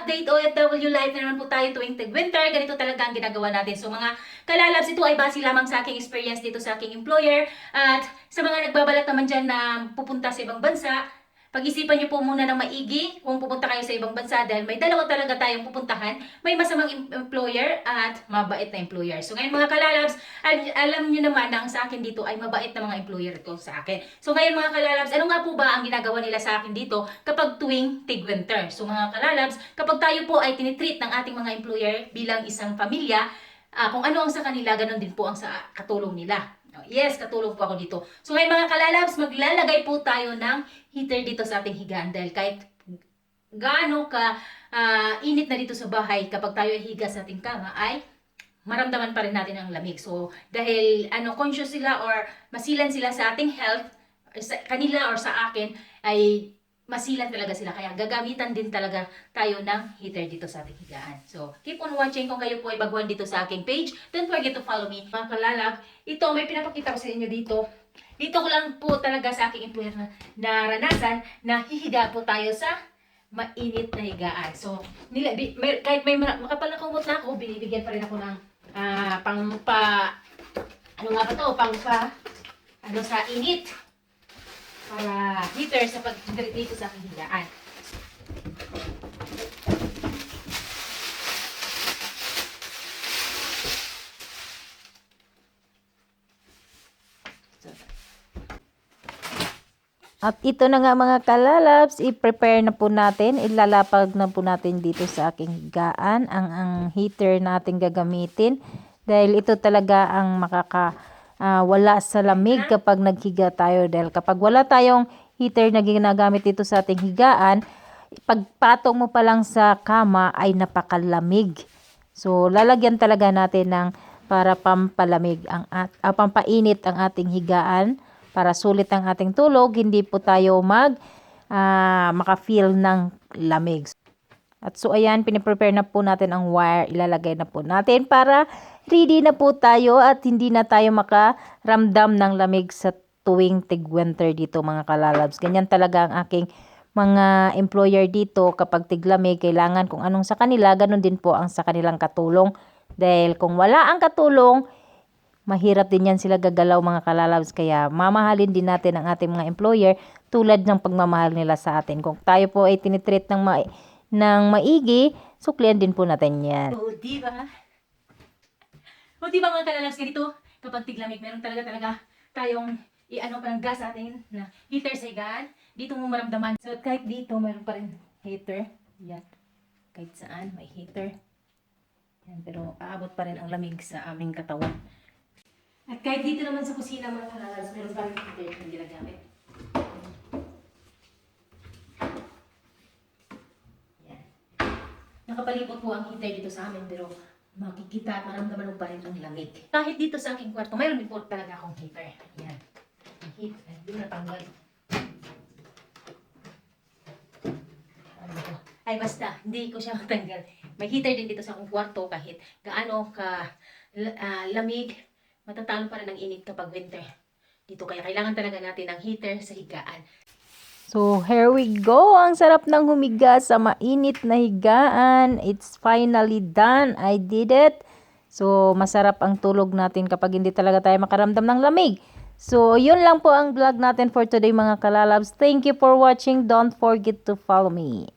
update OFW live na naman po tayo tuwing tag-winter. Ganito talaga ang ginagawa natin. So mga kalalabs, ito ay base lamang sa aking experience dito sa aking employer. At sa mga nagbabalak naman dyan na pupunta sa ibang bansa, pag-isipan niyo po muna ng maigi kung pupunta kayo sa ibang bansa dahil may dalawa talaga tayong pupuntahan. May masamang em- employer at mabait na employer. So ngayon mga kalalabs, al- alam niyo naman na ang sa akin dito ay mabait na mga employer ko sa akin. So ngayon mga kalalabs, ano nga po ba ang ginagawa nila sa akin dito kapag tuwing tig-winter? So mga kalalabs, kapag tayo po ay tinitreat ng ating mga employer bilang isang pamilya, ah, kung ano ang sa kanila, ganun din po ang sa katulong nila. Oh, Yes, katulong po ako dito. So ngayon mga kalalabs, maglalagay po tayo ng heater dito sa ating higaan dahil kahit gaano ka ah, init na dito sa bahay kapag tayo ay higa sa ating kama ay maramdaman pa rin natin ang lamig. So dahil ano conscious sila or masilan sila sa ating health, sa kanila or sa akin ay masilan talaga sila. Kaya gagamitan din talaga tayo ng heater dito sa ating higaan. So, keep on watching kung kayo po ay baguhan dito sa aking page. Don't forget to follow me. Mga kalalab, ito may pinapakita ko sa inyo dito. Dito ko lang po talaga sa aking employer na naranasan na hihiga po tayo sa mainit na higaan. So, nila, may, kahit may makapal na kumot na ako, binibigyan pa rin ako ng ah, pang pa, ano nga ba to, pang pa, ano sa init para heater sa pag dito sa aking higaan. At ito na nga mga kalalabs, i-prepare na po natin, ilalapag na po natin dito sa aking higaan ang, ang heater natin gagamitin. Dahil ito talaga ang makaka ah, wala sa lamig kapag naghiga tayo. Dahil kapag wala tayong heater na ginagamit dito sa ating higaan, pagpatong mo pa lang sa kama ay napakalamig. So, lalagyan talaga natin ng para pampalamig ang at ah, pampainit ang ating higaan para sulit ang ating tulog, hindi po tayo mag ah, maka-feel ng lamig. At so ayan, piniprepare na po natin ang wire, ilalagay na po natin para ready na po tayo at hindi na tayo makaramdam ng lamig sa tuwing tig-winter dito mga kalalabs. Ganyan talaga ang aking mga employer dito kapag tiglamig, kailangan kung anong sa kanila, ganun din po ang sa kanilang katulong. Dahil kung wala ang katulong, mahirap din yan sila gagalaw mga kalalabs. Kaya mamahalin din natin ang ating mga employer tulad ng pagmamahal nila sa atin. Kung tayo po ay tinitreat ng, ma- ng maigi, suklian din po natin yan. O, di ba? O, di ba mga kalalabs, ganito, kapag tiglamig, meron talaga talaga tayong i-ano pa ng gas sa atin na heater sa higaan. Dito mo maramdaman. So, kahit dito, meron pa rin heater. Yan. Kahit saan, may heater. Yan, pero aabot pa rin ang lamig sa aming katawan. At kahit dito naman sa kusina mga kalalabs, meron pa rin heater na ginagamit. Yan. Nakapalibot po ang heater dito sa amin pero makikita at maramdaman mo pa rin ang lamig. Kahit dito sa aking kwarto, mayroon din po talaga akong heater. Yan. Ang heater. Hindi mo natanggal. Ano? Ay basta, hindi ko siya matanggal. May heater din dito sa akong kwarto kahit gaano ka ah, lamig, matatalo pa rin ang init kapag winter. Dito kaya kailangan talaga natin ng heater sa higaan. So, here we go. Ang sarap ng humiga sa mainit na higaan. It's finally done. I did it. So, masarap ang tulog natin kapag hindi talaga tayo makaramdam ng lamig. So, yun lang po ang vlog natin for today mga kalalabs. Thank you for watching. Don't forget to follow me.